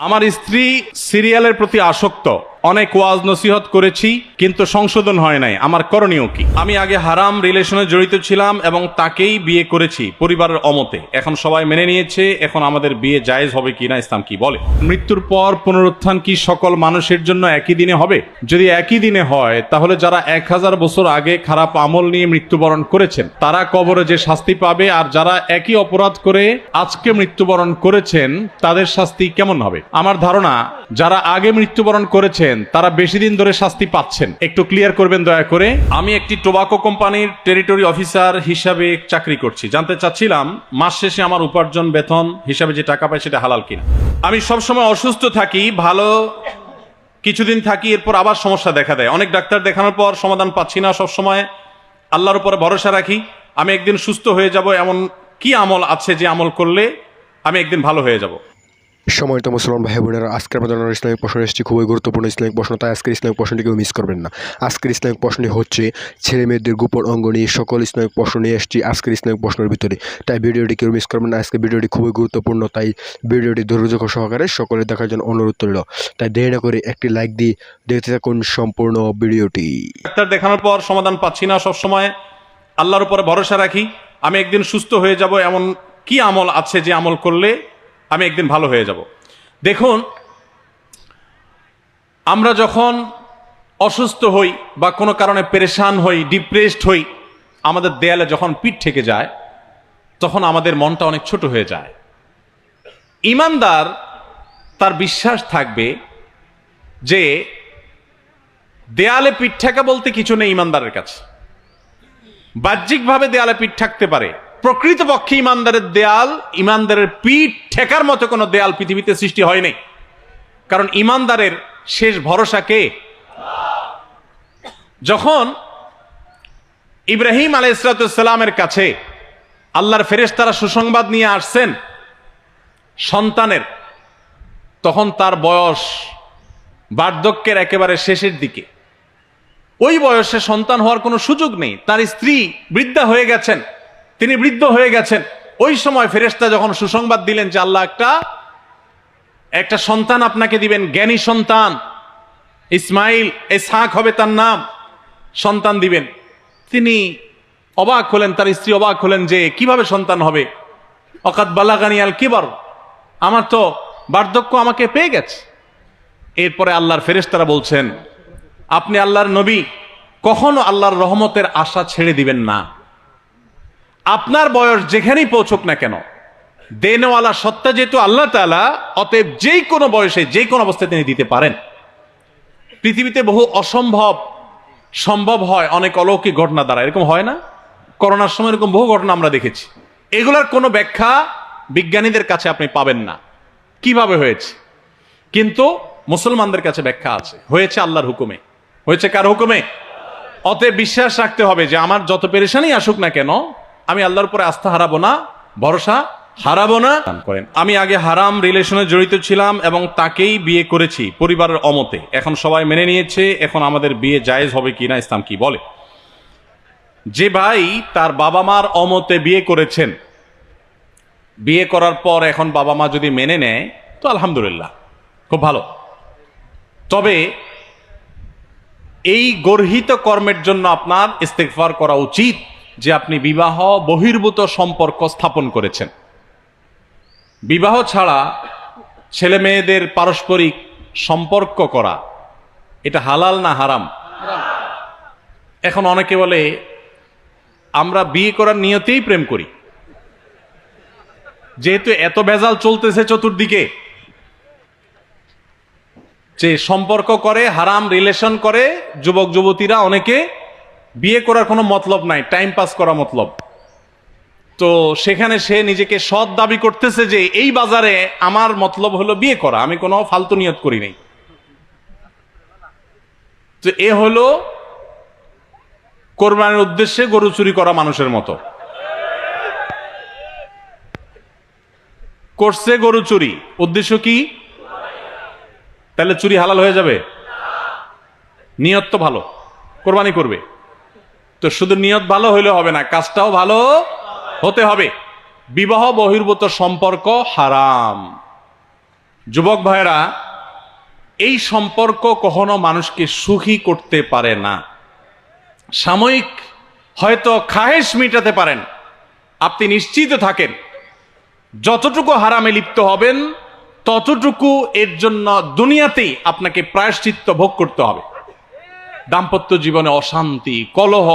আমার স্ত্রী সিরিয়ালের প্রতি আসক্ত। অনেক ওয়াজ নসিহত করেছি, কিন্তু সংশোধন হয় নাই। আমার করণীয় কি? আমি আগে হারাম রিলেশনে জড়িত ছিলাম এবং তাকেই বিয়ে করেছি পরিবারের অমতে। এখন সবাই মেনে নিয়েছে, এখন আমাদের বিয়ে জায়েজ হবে কিনা ইসলাম কি বলে? মৃত্যুর পর পুনরুত্থান কি সকল মানুষের জন্য একই দিনে হবে? যদি একই দিনে হয়, তাহলে যারা এক হাজার বছর আগে খারাপ আমল নিয়ে মৃত্যুবরণ করেছেন, তারা কবরে যে শাস্তি পাবে আর যারা একই অপরাধ করে আজকে মৃত্যুবরণ করেছেন, তাদের শাস্তি কেমন হবে? আমার ধারণা, যারা আগে মৃত্যুবরণ করেছেন তারা বেশি দিন ধরে শাস্তি পাচ্ছেন। একটু ক্লিয়ার করবেন দয়া করে। আমি একটি টোবাকো কোম্পানির টেরিটরি অফিসার হিসাবে চাকরি করছি। জানতে চাচ্ছিলাম, মাস শেষে আমার উপার্জন বেতন হিসাবে যে টাকা পাই সেটা হালাল কিনা। আমি সবসময় অসুস্থ থাকি, ভালো কিছুদিন থাকি, এরপর আবার সমস্যা দেখা দেয়। অনেক ডাক্তার দেখানোর পর সমাধান পাচ্ছি না সবসময়। আল্লাহর উপরে ভরসা রাখি, আমি একদিন সুস্থ হয়ে যাব, এমন কি আমল আছে যে আমল করলে আমি একদিন ভালো হয়ে যাব? সময়ত মুসলমান ভাই বোনেরা আজকের আমাদের ইসলামিক প্রশ্ন এসেছি। খুবই গুরুত্বপূর্ণ ইসলামিক প্রশ্ন, তাই আজকের ইসলামিক প্রশ্নটি কেউ মিস করবেন না। আজকের ইসলামিক প্রশ্নটি হচ্ছে ছেলে মেয়েদের গোপন অঙ্গ নিয়ে সকল ইসলামিক প্রশ্ন নিয়ে এসেছি আজকের ইসলামিক প্রশ্নের ভিতরে। তাই ভিডিওটি কেউ মিস করবেন না, আজকে ভিডিওটি খুবই গুরুত্বপূর্ণ, তাই ভিডিওটি ধৈর্য সহকারে সকলে দেখার জন্য অনুরোধ রইল। তাই দেরি না করে একটি লাইক দিয়ে দেখতে থাকুন সম্পূর্ণ ভিডিওটি। ডাক্তার দেখানোর পর সমাধান পাচ্ছি না সবসময়। আল্লাহর উপরে ভরসা রাখি। আমি একদিন সুস্থ হয়ে যাব, এমন কি আমল আছে যে আমল করলে আমি একদিন ভালো হয়ে যাব। দেখুন, আমরা যখন অসুস্থ হই বা কোনো কারণে পেরেশান হই ডিপ্রেসড হই, আমাদের দেয়ালে যখন পিঠ থেকে যায়, তখন আমাদের মনটা অনেক ছোট হয়ে যায়। ইমানদার তার বিশ্বাস থাকবে যে দেয়ালে পিঠ ঠেকা বলতে কিছু নেই ইমানদারের কাছে। বাহ্যিকভাবে দেয়ালে পিঠ থাকতে পারে। প্রকৃতপক্ষে ইমানদারের দেয়াল, ইমানদারের পিঠ ঠেকার মতো কোনো দেয়াল পৃথিবীতে সৃষ্টি হয়নি কারণ ইমানদারের শেষ ভরসা কে? যখন ইব্রাহিম আলাইসালামের কাছে আল্লাহর ফেরেশতারা সুসংবাদ নিয়ে আসছেন সন্তানের, তখন তার বয়স বার্ধক্যের একেবারে শেষের দিকে। ওই বয়সে সন্তান হওয়ার কোনো সুযোগ নেই। তার স্ত্রী বৃদ্ধা হয়ে গেছেন। তিনি বৃদ্ধ হয়ে গেছেন। ওই সময় ফেরেশতা যখন সুসংবাদ দিলেন যে আল্লাহ একটা একটা সন্তান আপনাকে দিবেন, জ্ঞানী সন্তান, ইসমাইল এসহাক হবে তার নাম, সন্তান দিবেন। তিনি অবাক হলেন, তার স্ত্রী অবাক হলেন যে কীভাবে সন্তান হবে? অকাত বালাগানি আল কিবার, আমার তো বার্ধক্য আমাকে পেয়ে গেছে। এরপরে আল্লাহর ফেরেশতারা বলছেন, আপনি আল্লাহর নবী, কখনো আল্লাহর রহমতের আশা ছেড়ে দিবেন না। আপনার বয়স যেখানেই পৌঁছুক না কেন, দেনওয়ালা সত্তা যেহেতু আল্লাহ তালা অতএব যেই কোনো বয়সে যে কোনো অবস্থায় তিনি দিতে পারেন। পৃথিবীতে বহু অসম্ভব সম্ভব হয় অনেক অলৌকিক ঘটনা দ্বারা। এরকম হয় না? করোনার সময় এরকম বহু ঘটনা আমরা দেখেছি। এগুলার কোনো ব্যাখ্যা বিজ্ঞানীদের কাছে আপনি পাবেন না। কীভাবে হয়েছে? কিন্তু মুসলমানদের কাছে ব্যাখ্যা আছে। হয়েছে আল্লাহর হুকুমে। হয়েছে কার হুকুমে? অতএব বিশ্বাস রাখতে হবে যে আমার যত পেরেশানি আসুক না কেন আমি আল্লাহর উপরে আস্থা হারাবো না ভরসা হারাবো না। করেন। আমি আগে হারাম রিলেশনে জড়িত ছিলাম এবং তাকেই বিয়ে করেছি পরিবারের অমতে। এখন সবাই মেনে নিয়েছে এখন আমাদের বিয়ে জায়েজ হবে কিনা ইসলাম কি বলে? যে ভাই তার বাবা মার অমতে বিয়ে করেছেন বিয়ে করার পর এখন বাবা মা যদি মেনে নেয় তো আলহামদুলিল্লাহ খুব ভালো। তবে এই গর্হিত কর্মের জন্য আপনার ইস্তেকফার করা উচিত। যে আপনি বিবাহ বহির্ভূত সম্পর্ক স্থাপন করেছেন। বিবাহ ছাড়া ছেলে মেয়েদের পারস্পরিক সম্পর্ক করা, এটা হালাল না হারাম? এখন অনেকে বলে, আমরা বিয়ে করার নিয়তেই প্রেম করি। যেহেতু এত ভেজাল চলতেছে চতুর্দিকে, যে সম্পর্ক করে, হারাম রিলেশন করে যুবক যুবতীরা অনেকে বিয়ে করার কোনো মতলব নাই টাইম পাস করা মতলব। তো সেখানে সে নিজেকে সৎ দাবি করতেছে যে এই বাজারে আমার মতলব হলো বিয়ে করা, আমি কোনো ফালতু নিয়ত করি নাই। তো এ হলো কোরবানির উদ্দেশ্যে গরু চুরি করা মানুষের মতো। করছে গরু চুরি, উদ্দেশ্য কি? তাহলে চুরি হালাল হয়ে যাবে? নিয়ত তো ভালো, কোরবানি করবে। তো শুধু নিয়ত ভালো হইলে হবে না, কাজটাও ভালো হতে হবে। বিবাহ বহির্ভূত সম্পর্ক হারাম। যুবক ভাইরা এই সম্পর্ক কখনো মানুষকে সুখী করতে পারে না। সাময়িক হয়তো খাহেশ মিটাতে পারেন। আপনি নিশ্চিত থাকেন, যতটুকু হারামে লিপ্ত হবেন, ততটুকু এর জন্য দুনিয়াতেই আপনাকে প্রায়শ্চিত্ত ভোগ করতে হবে। দাম্পত্য জীবনে অশান্তি, কলহ।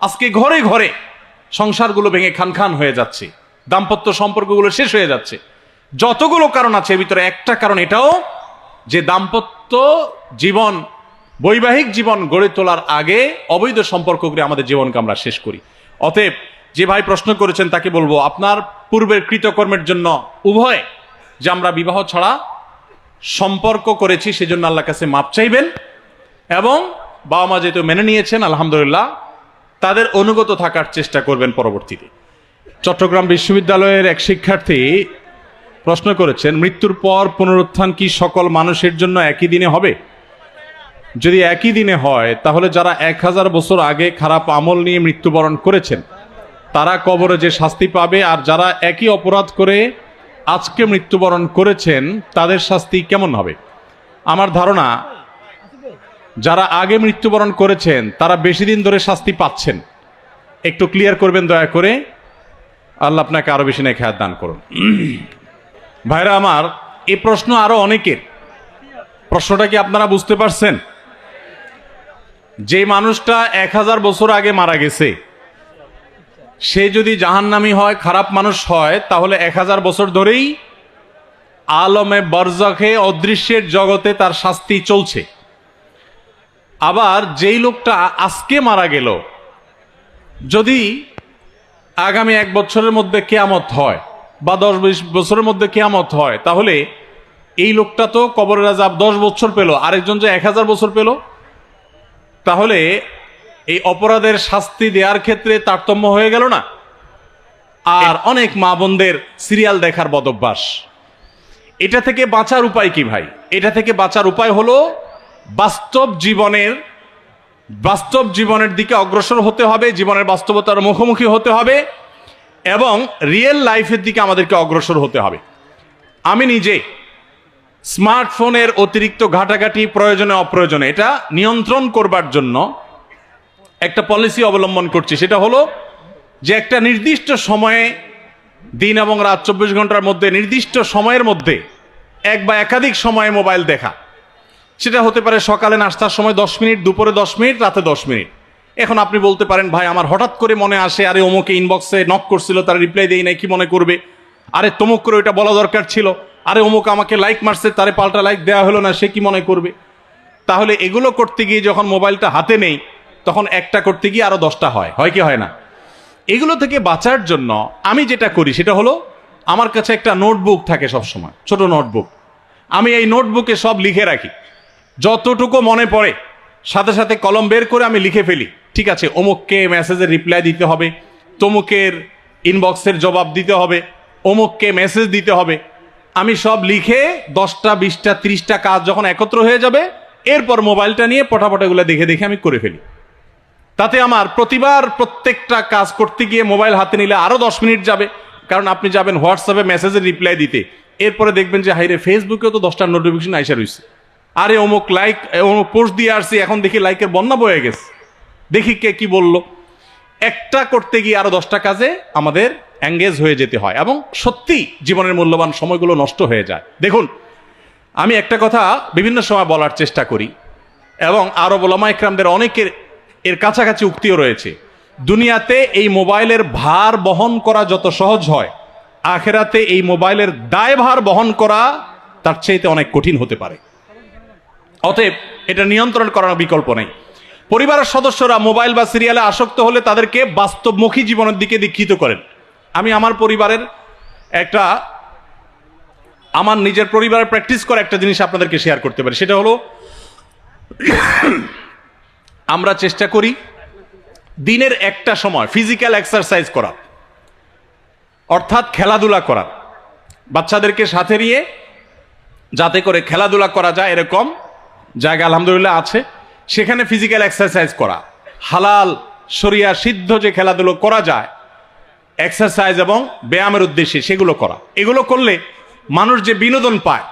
আজকে ঘরে ঘরে সংসারগুলো ভেঙে খান খান হয়ে যাচ্ছে। দাম্পত্য সম্পর্কগুলো শেষ হয়ে যাচ্ছে। যতগুলো কারণ আছে, এর ভিতরে একটা কারণ এটাও যে দাম্পত্য জীবন, বৈবাহিক জীবন গড়ে তোলার আগে অবৈধ সম্পর্ক করে আমাদের জীবনকে আমরা শেষ করি। অতএব যে ভাই প্রশ্ন করেছেন, তাকে বলব, আপনার পূর্বের কৃতকর্মের জন্য উভয় যে আমরা বিবাহ ছাড়া সম্পর্ক করেছি, সেজন্য আল্লাহ কাছে মাপ চাইবেন এবং বাবা মা যেহেতু মেনে নিয়েছেন, আলহামদুলিল্লাহ, তাদের অনুগত থাকার চেষ্টা করবেন পরবর্তীতে। চট্টগ্রাম বিশ্ববিদ্যালয়ের এক শিক্ষার্থী প্রশ্ন করেছেন, মৃত্যুর পর পুনরুত্থান কি সকল মানুষের জন্য একই দিনে হবে? যদি একই দিনে হয়, তাহলে যারা এক হাজার বছর আগে খারাপ আমল নিয়ে মৃত্যুবরণ করেছেন, তারা কবরে যে শাস্তি পাবে, আর যারা একই অপরাধ করে আজকে মৃত্যুবরণ করেছেন, তাদের শাস্তি কেমন হবে? আমার ধারণা যারা আগে মৃত্যুবরণ করেছেন, তারা বেশি দিন ধরে শাস্তি পাচ্ছেন। একটু ক্লিয়ার করবেন দয়া করে। আল্লাহ আপনাকে আরও বেশি নেই খেয়াল দান করুন। ভাইরা আমার এই প্রশ্ন আরও অনেকের। প্রশ্নটা কি আপনারা বুঝতে পারছেন? যে মানুষটা এক হাজার বছর আগে মারা গেছে, সে যদি জাহান্নামি হয়, খারাপ মানুষ হয়, তাহলে এক হাজার বছর ধরেই আলমে বরজখে অদৃশ্যের জগতে তার শাস্তি চলছে। আবার যেই লোকটা আজকে মারা গেল, যদি আগামী এক বছরের মধ্যে কেয়ামত হয় বা দশ বিশ বছরের মধ্যে কেয়ামত হয়, তাহলে এই লোকটা তো কবরের আজাব দশ বছর পেল, আরেকজন যে এক হাজার বছর পেল। তাহলে এই অপরাধের শাস্তি দেওয়ার ক্ষেত্রে তারতম্য হয়ে গেল না? আর অনেক মা বোনদের সিরিয়াল দেখার বদভ্যাস। এটা থেকে বাঁচার উপায় কি ভাই? এটা থেকে বাঁচার উপায় হলো বাস্তব জীবনের বাস্তব জীবনের দিকে অগ্রসর হতে হবে, জীবনের বাস্তবতার মুখোমুখি হতে হবে, এবং রিয়েল লাইফের দিকে আমাদেরকে অগ্রসর হতে হবে। আমি নিজে স্মার্টফোনের অতিরিক্ত ঘাটাঘাটি প্রয়োজনে অপ্রয়োজনে এটা নিয়ন্ত্রণ করবার জন্য একটা পলিসি অবলম্বন করছি। সেটা হলো যে একটা নির্দিষ্ট সময়ে দিন এবং রাত চব্বিশ ঘণ্টার মধ্যে, নির্দিষ্ট সময়ের মধ্যে, এক বা একাধিক সময়ে মোবাইল দেখা। সেটা হতে পারে সকালে নাস্তার সময় দশ মিনিট, দুপুরে দশ মিনিট, রাতে দশ মিনিট। এখন আপনি বলতে পারেন, ভাই, আমার হঠাৎ করে মনে আসে, আরে অমুকে ইনবক্সে নক করছিল, তার রিপ্লাই দেই নাই, কি মনে করবে? আরে তমুক করে ওইটা বলা দরকার ছিল। আরে অমুক আমাকে লাইক মারছে, তারে পাল্টা লাইক দেওয়া হলো না, সে কি মনে করবে? তাহলে এগুলো করতে গিয়ে যখন মোবাইলটা হাতে নেই, তখন একটা করতে গিয়ে আরও দশটা হয়। হয় কি হয় না? এগুলো থেকে বাঁচার জন্য আমি যেটা করি, সেটা হলো আমার কাছে একটা নোটবুক থাকে সব সময় ছোট নোটবুক। আমি এই নোটবুকে সব লিখে রাখি। যতটুকু মনে পড়ে, সাথে সাথে কলম বের করে আমি লিখে ফেলি। ঠিক আছে, অমুককে মেসেজের রিপ্লাই দিতে হবে, তমুকের ইনবক্সের জবাব দিতে হবে, অমুককে মেসেজ দিতে হবে। আমি সব লিখে দশটা, বিশটা, ত্রিশটা কাজ যখন একত্র হয়ে যাবে, এরপর মোবাইলটা নিয়ে পটাপটাগুলো দেখে দেখে আমি করে ফেলি। তাতে আমার প্রতিবার প্রত্যেকটা কাজ করতে গিয়ে মোবাইল হাতে নিলে আরও দশ মিনিট যাবে, কারণ আপনি যাবেন হোয়াটসঅ্যাপে মেসেজের রিপ্লাই দিতে। এরপরে দেখবেন যে হাইরে ফেসবুকেও তো দশটা নোটিফিকেশন আইসা রয়েছে আরে অমুক লাইক অমুক পোস্ট দিয়ে আসছি, এখন দেখি লাইকের বন্যা বয়ে গেছে। দেখি কে কি বলল। একটা করতে গিয়ে আরও দশটা কাজে আমাদের এঙ্গেজ হয়ে যেতে হয় এবং সত্যি জীবনের মূল্যবান সময়গুলো নষ্ট হয়ে যায়। দেখুন, আমি একটা কথা বিভিন্ন সময় বলার চেষ্টা করি এবং আরও ওলামা ইকরামদের অনেকের এর কাছাকাছি উক্তিও রয়েছে। দুনিয়াতে এই মোবাইলের ভার বহন করা যত সহজ হয়, আখেরাতে এই মোবাইলের দায়ভার বহন করা তার চাইতে অনেক কঠিন হতে পারে। অতএব এটা নিয়ন্ত্রণ করার বিকল্প নেই। পরিবারের সদস্যরা মোবাইল বা সিরিয়ালে আসক্ত হলে তাদেরকে বাস্তবমুখী জীবনের দিকে দীক্ষিত করেন। আমি আমার পরিবারের একটা, আমার নিজের পরিবারের প্র্যাকটিস করা একটা জিনিস আপনাদেরকে শেয়ার করতে পারি। সেটা হলো, আমরা চেষ্টা করি দিনের একটা সময় ফিজিক্যাল এক্সারসাইজ করা, অর্থাৎ খেলাধুলা করা। বাচ্চাদেরকে সাথে নিয়ে যাতে করে খেলাধুলা করা যায় এরকম জায়গা আলহামদুলিল্লাহ আছে। সেখানে ফিজিক্যাল এক্সারসাইজ করা। হালাল, শরিয়া সিদ্ধ যে খেলাধুলো করা যায় এক্সারসাইজ এবং ব্যায়ামের উদ্দেশ্যে সেগুলো করা। এগুলো করলে মানুষ যে বিনোদন পায়,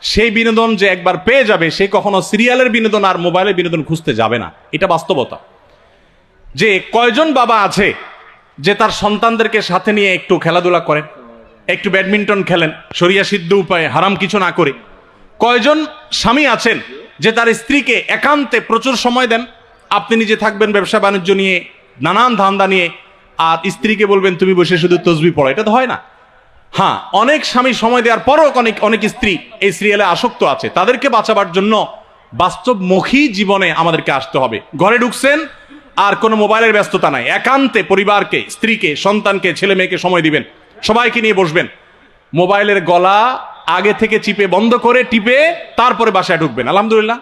সেই বিনোদন যে একবার পেয়ে যাবে, সে কখনো সিরিয়ালের বিনোদন আর মোবাইলের বিনোদন খুঁজতে যাবে না। এটা বাস্তবতা। যে কয়জন বাবা আছে যে তার সন্তানদেরকে সাথে নিয়ে একটু খেলাধুলা করেন, একটু ব্যাডমিন্টন খেলেন সরিয়া সিদ্ধ উপায়ে হারাম কিছু না করে। কয়জন স্বামী আছেন যে তার স্ত্রীকে একান্তে প্রচুর সময় দেন, আপনি নিজে থাকবেন ব্যবসা বাণিজ্য নিয়ে, নানান ধান্দা নিয়ে, আর স্ত্রীকে বলবেন, তুমি বসে শুধু তসবি পড়ো। এটা তো হয় না। হ্যাঁ অনেক স্বামী সময় দেওয়ার পরও অনেক অনেক স্ত্রী এই সিরিয়ালে আসক্ত আছে। তাদেরকে বাঁচাবার জন্য বাস্তবমুখী জীবনে আমাদেরকে আসতে হবে। ঘরে ঢুকছেন, আর কোনো মোবাইলের ব্যস্ততা নাই। একান্তে পরিবারকে, স্ত্রীকে, সন্তানকে ছেলে মেয়েকে সময় দিবেন। সবাইকে নিয়ে বসবেন। মোবাইলের গলা আগে থেকে চিপে বন্ধ করে টিপে তারপরে বাসায় ঢুকবেন। আলহামদুলিল্লাহ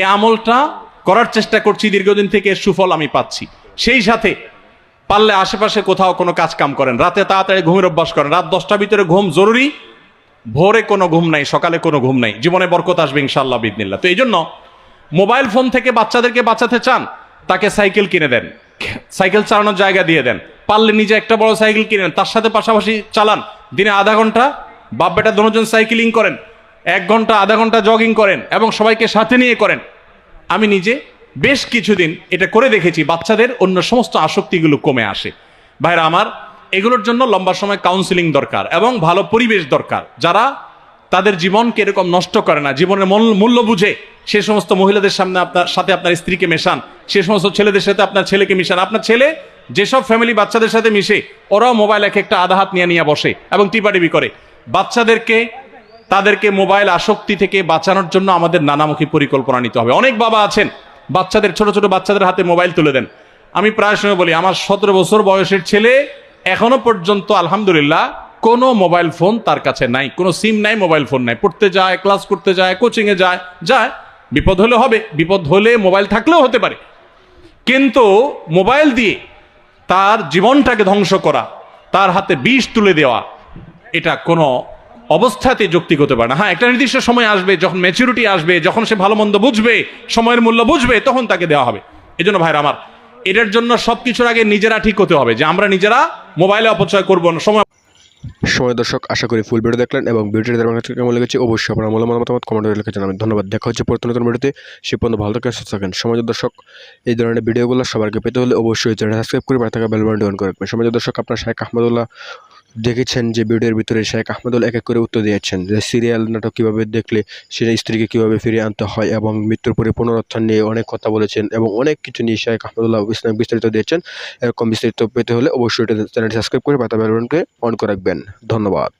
এই আমলটা করার চেষ্টা করছি, দীর্ঘদিন থেকে সুফল আমি পাচ্ছি। সেই সাথে পারলে আশেপাশে কোথাও কোনো কাজ কাম করেন, রাতে তাড়াতাড়ি ঘুমের অভ্যাস করেন। রাত দশটার ভিতরে ঘুম জরুরি, ভোরে কোনো ঘুম নাই, সকালে কোনো ঘুম নাই, জীবনে বরকত আসবে ইনশাল্লাহ বিদিনিল্লাহ তো এই জন্য মোবাইল ফোন থেকে বাচ্চাদেরকে বাঁচাতে চান, তাকে সাইকেল কিনে দেন, সাইকেল চালানোর জায়গা দিয়ে দেন। পারলে নিজে একটা বড় সাইকেল কিনেন তার সাথে পাশাপাশি চালান। দিনে আধা ঘণ্টা বাপ বেটা দুজন সাইকেলিং করেন, এক ঘণ্টা, আধা ঘণ্টা জগিং করেন এবং সবাইকে সাথে নিয়ে করেন। আমি নিজে বেশ কিছুদিন এটা করে দেখেছি, বাচ্চাদের অন্য সমস্ত আসক্তিগুলো কমে আসে। ভাইরা আমার, এগুলোর জন্য লম্বা সময় কাউন্সিলিং দরকার এবং ভালো পরিবেশ দরকার। যারা তাদের জীবনকে এরকম নষ্ট করে না, জীবনের মূল- মূল্য বুঝে সে সমস্ত মহিলাদের সামনে আপনার, সাথে আপনার স্ত্রীকে মেশান, সে সমস্ত ছেলেদের সাথে আপনার ছেলেকে মিশান। আপনার ছেলে যেসব ফ্যামিলি বাচ্চাদের সাথে মিশে, ওরাও মোবাইল এক একটা আধা হাত নিয়ে নিয়ে বসে এবং টিপাটিপি করে। বাচ্চাদেরকে, তাদেরকে মোবাইল আসক্তি থেকে বাঁচানোর জন্য আমাদের নানামুখী পরিকল্পনা নিতে হবে। অনেক বাবা আছেন, বাচ্চাদের, ছোট ছোট বাচ্চাদের হাতে মোবাইল তুলে দেন। আমি প্রায় সময় বলি, আমার সতেরো বছর বয়সের ছেলে এখনও পর্যন্ত আলহামদুলিল্লাহ কোনো মোবাইল ফোন তার কাছে নাই, কোনো সিম নাই, মোবাইল ফোন নাই। পড়তে যায়, ক্লাস করতে যায়, কোচিংয়ে যায় যায়, বিপদ হলে হবে, বিপদ হলে মোবাইল থাকলেও হতে পারে। কিন্তু মোবাইল দিয়ে তার জীবনটাকে ধ্বংস করা, তার হাতে বিষ তুলে দেওয়া এটা কোনো অবস্থাতে যৌক্তিক হতে পারে না। হ্যাঁ একটা নির্দিষ্ট সময় আসবে, যখন ম্যাচুরিটি আসবে, যখন সে ভালো মন্দ বুঝবে, সময়ের মূল্য বুঝবে, তখন তাকে দেওয়া হবে। এই জন্য ভাইরা আমার, এটার জন্য সবকিছুর আগে নিজেরা ঠিক হতে হবে যে আমরা নিজেরা মোবাইলে অপচয় করব না, সময় সময় দর্শক, আশা করি ফুল ভিডিও দেখলেন এবং ভিডিওটি কাছে কেমন লেগেছে অবশ্যই আপনার মূল্য মতামত কমেন্টে লিখে জানাবেন। ধন্যবাদ, দেখা হচ্ছে পরবর্তী নতুন ভিডিওতে সে পর্যন্ত ভালো থাকেন, সুস্থ থাকেন। সমাজ দর্শক, এই ধরনের ভিডিওগুলো সবাইকে পেতে হলে অবশ্যই চ্যানেল সাবস্ক্রাইব করে পাশে থাকা বেল বাটনটি অন করে রাখবেন। সমাজ দর্শক, আপনার শেখ আহমদুল্লাহ দেখেছেন যে ভিডিওর ভিতরে শেখ আহমেদুল এক এক করে উত্তর দিয়েছেন যে সিরিয়াল নাটক কীভাবে দেখলে সেটা স্ত্রীকে কীভাবে ফিরিয়ে আনতে হয় এবং মৃত্যুর পরে পুনরুত্থান নিয়ে অনেক কথা বলেছেন এবং অনেক কিছু নিয়ে শেখ আহমদুল্লাহ ইসলাম বিস্তারিত দিয়েছেন। এরকম বিস্তারিত পেতে হলে অবশ্যই চ্যানেলটি সাবস্ক্রাইব করে বেল অন করে রাখবেন। ধন্যবাদ।